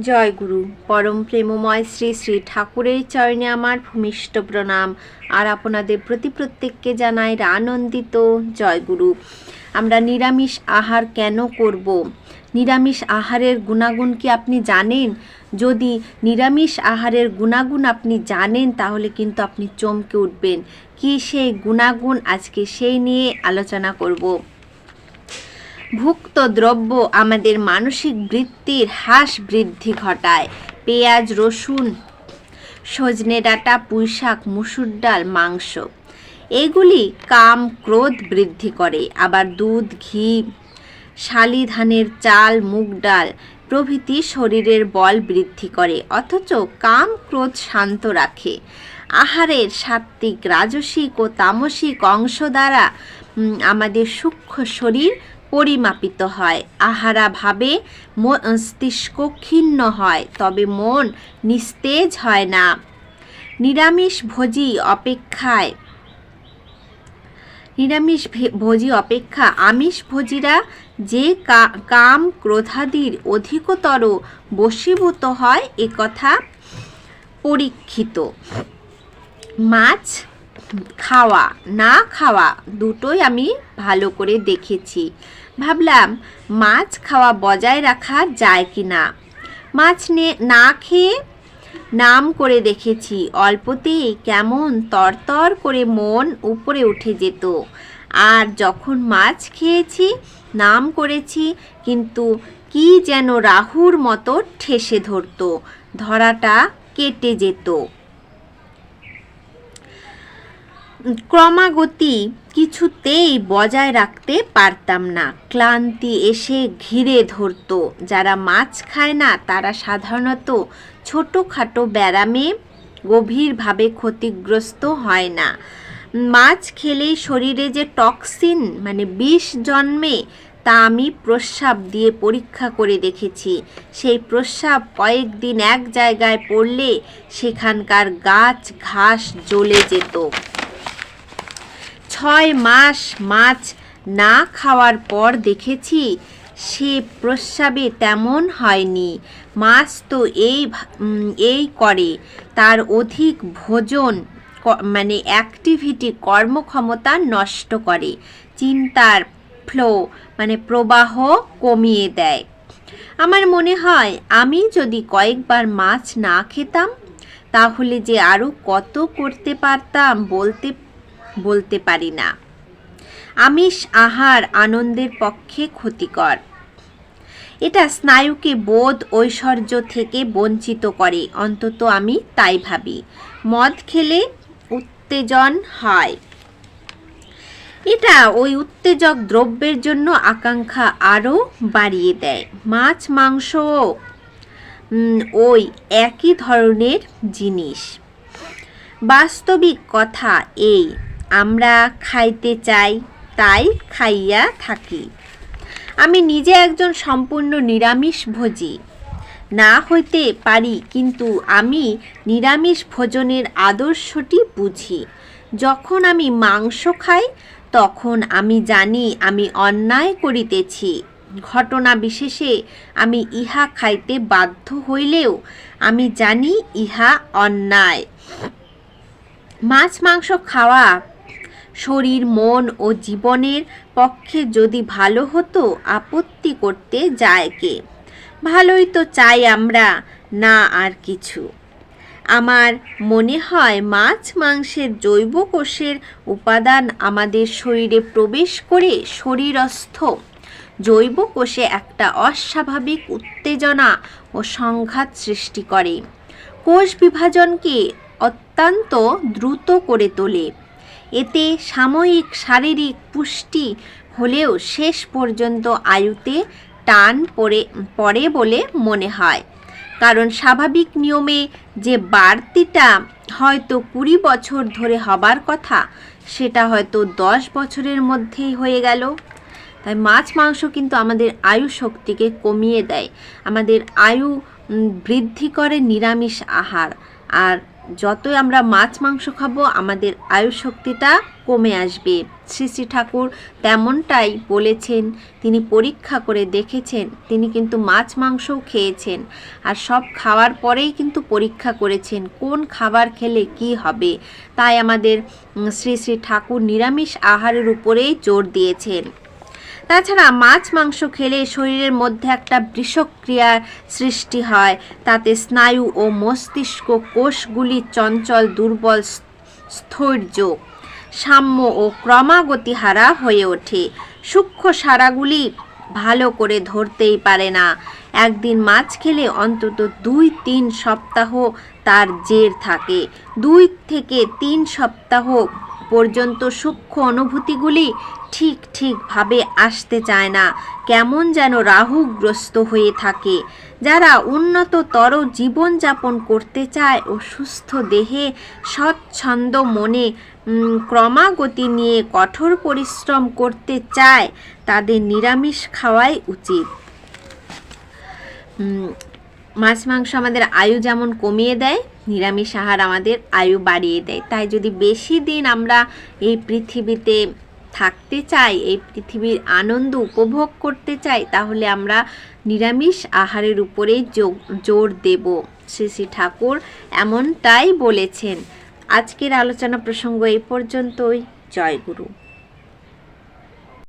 জয় গুরু। পরম প্রেমময় শ্রী শ্রী ঠাকুরের চরণে আমার ভূমিষ্ঠ প্রণাম। আর আপনাদের প্রতি প্রত্যেককে জানাই আনন্দিত জয় গুরু। আমরা নিরামিষ আহার কেন করব? নিরামিষ আহারের গুণাগুণ কি আপনি জানেন? যদি নিরামিষ আহারের গুণাগুণ আপনি জানেন, তাহলে কিন্তু আপনি চমকে উঠবেন। কি সেই গুণাগুণ? আজকে সেই নিয়ে আলোচনা করব। ভুক্ত দ্রব্য আমাদের মানসিক বৃত্তির হ্রাস বৃদ্ধি ঘটায়। পেঁয়াজ, রসুন, সজনে ডাঁটা, পুঁইশাক, মুসুর ডাল, মাংস। এগুলি কাম ক্রোধ বৃদ্ধি করে। আবার দুধ, ঘি, শালি ধানের চাল, মুগ ডাল প্রভৃতি শরীরের বল বৃদ্ধি করে। অথচ কাম ক্রোধ শান্ত রাখে। আহারের সাত্ত্বিক, রাজসিক ও তামসিক অংশ দ্বারা আমাদের সূক্ষ্ম শরীর পরিমাপিত হয়। আহারা ভাবে মস্তিষ্ক ক্ষীণ হয়, তবে মন নিস্তেজ হয় না। নিরামিষ ভোজি অপেক্ষায় নিরামিষ ভোজি অপেক্ষা। আমিষ ভোজিরা যে কাম ক্রোধাদির অধিকতর বশীভূত হয় একথা পরীক্ষিত। মাছ খাওয়া, না খাওয়া দুটোই আমি ভালো করে দেখেছি। ভাবলাম, মাছ খাওয়া বজায় রাখা যায় কি না মাছ নে, না খেয়ে নাম করে দেখেছি। অল্পতেই কেমন তরতর করে মন উপরে উঠে যেত। আর যখন মাছ খেয়েছি, নাম করেছি, কিন্তু কি যেন রাহুর মতো ঠেসে ধরতো। ধরাটা কেটে যেত। ক্রমাগতি কিছুতেই বজায় রাখতে পারতাম না। ক্লান্তি এসে ঘিরে ধরতো। যারা মাছ খায় না, তারা সাধারণত ছোটোখাটো ব্যারামে গভীরভাবে ক্ষতিগ্রস্ত হয় না। মাছ খেলেই শরীরে যে টক্সিন মানে বিষ জন্মে, তা আমি প্রস্রাব দিয়ে পরীক্ষা করে দেখেছি। সেই প্রস্রাব কয়েকদিন এক জায়গায় পড়লে সেখানকার গাছ ঘাস জ্বলে যেত। ছয় মাস মাছ না খাওয়ার পর দেখেছি সে প্রস্রাবে তেমন হয়নি। মাছ তো এই এই করে। তার অধিক ভোজন মানে অ্যাক্টিভিটি কর্মক্ষমতা নষ্ট করে। চিন্তার ফ্লো মানে প্রবাহ কমিয়ে দেয়। আমার মনে হয়, আমি যদি কয়েকবার মাছ না খেতাম, তাহলে যে আরও কত করতে পারতাম বলতে বলতে পারি না। আমিষ আহার আনন্দের পক্ষে ক্ষতিকর। এটা স্নায়ুকে বোধ ঐশ্বর্য থেকে বঞ্চিত করে অন্তত আমি তাই ভাবি। মদ খেলে উত্তেজন হয়। এটা ওই উত্তেজক দ্রব্যের জন্য আকাঙ্ক্ষা আরও বাড়িয়ে দেয়। মাছ উম, ওই একই ধরনের জিনিস। বাস্তবিক কথা এই আমরা খাইতে চাই, তাই খাইয়া থাকি। আমি নিজে একজন সম্পূর্ণ নিরামিষ ভোজি। না হইতে পারি, কিন্তু আমি নিরামিষ ভোজনের আদর্শটি বুঝি। যখন আমি মাংস খাই, তখন আমি জানি আমি অন্যায় করিতেছি। ঘটনা বিশেষে আমি ইহা খাইতে বাধ্য হইলেও আমি জানি ইহা অন্যায়। মাছ মাংস খাওয়া শরীর, মন ও জীবনের পক্ষে যদি ভালো হতো, আপত্তি করতে যায় কে? ভালোই তো চাই আমরা, না আর কিছু। আমার মনে হয় মাছ মাংসের জৈব কোষের উপাদান আমাদের শরীরে প্রবেশ করে শরীরস্থ। জৈব কোষে একটা অস্বাভাবিক উত্তেজনা ও সংঘাত সৃষ্টি করে। কোষ বিভাজনকে অত্যন্ত দ্রুত করে তোলে। এতে সাময়িক শারীরিক পুষ্টি হলেও শেষ পর্যন্ত আয়ুতে টান পড়ে পড়ে বলে মনে হয়। কারণ স্বাভাবিক নিয়মে যে বাড়তিটা হয়তো কুড়ি বছর ধরে হবার কথা, সেটা হয়তো দশ বছরের মধ্যেই হয়ে গেল। তাই মাছ, মাংস কিন্তু আমাদের আয়ু শক্তিকে কমিয়ে দেয়। আমাদের আয়ু বৃদ্ধি করে নিরামিষ আহার। আর যতই আমরা মাছ, মাংস খাব, আমাদের আয়ু শক্তিটা কমে আসবে। শ্রী শ্রী ঠাকুর তেমনটাই বলেছেন। তিনি পরীক্ষা করে দেখেছেন, তিনি কিন্তু মাছ, মাংসও খেয়েছেন। আর সব খাওয়ার পরেই কিন্তু পরীক্ষা করেছেন, কোন খাবার খেলে কি হবে। তাই আমাদের শ্রী শ্রী ঠাকুর নিরামিষ আহারের উপরেই জোর দিয়েছেন। তাছাড়া মাছ মাংস খেলে শরীরের মধ্যে একটা বিষক্রিয়ার সৃষ্টি হয়। তাতে স্নায়ু ও মস্তিষ্ক কোষগুলি চঞ্চল, দুর্বল স্থৈর্য, সাম্য ও ক্রমাগতি হারা হয়ে ওঠে। সূক্ষ্ম সারাগুলি ভালো করে ধরতেই পারে না। একদিন মাছ খেলে অন্তত দুই তিন সপ্তাহ তার জের থাকে। দুই থেকে তিন সপ্তাহ পর্যন্ত সূক্ষ্ম অনুভূতিগুলি ঠিক ঠিকভাবে আসতে চায় না। কেমন যেন রাহুগ্রস্ত হয়ে থাকে। যারা উন্নততর জীবনযাপন করতে চায় ও সুস্থ দেহে স্বচ্ছন্দ মনে ক্রমাগতি নিয়ে কঠোর পরিশ্রম করতে চায়, তাদের নিরামিষ খাওয়াই উচিত। মাছ মাংস আমাদের আয়ু যেমন কমিয়ে দেয় নিরামিষ আহার আমাদের আয়ু বাড়িয়ে দেয়। তাই যদি বেশি দিন আমরা এই পৃথিবীতে থাকতে চাই, এই পৃথিবীর আনন্দ উপভোগ করতে চাই, তাহলে আমরা নিরামিষ আহারের উপরেই জো- জোর দেব শ্রী শ্রী ঠাকুর এমনটাই বলেছেন। আজকের আলোচনা প্রসঙ্গ এই পর্যন্তই। জয় গুরু।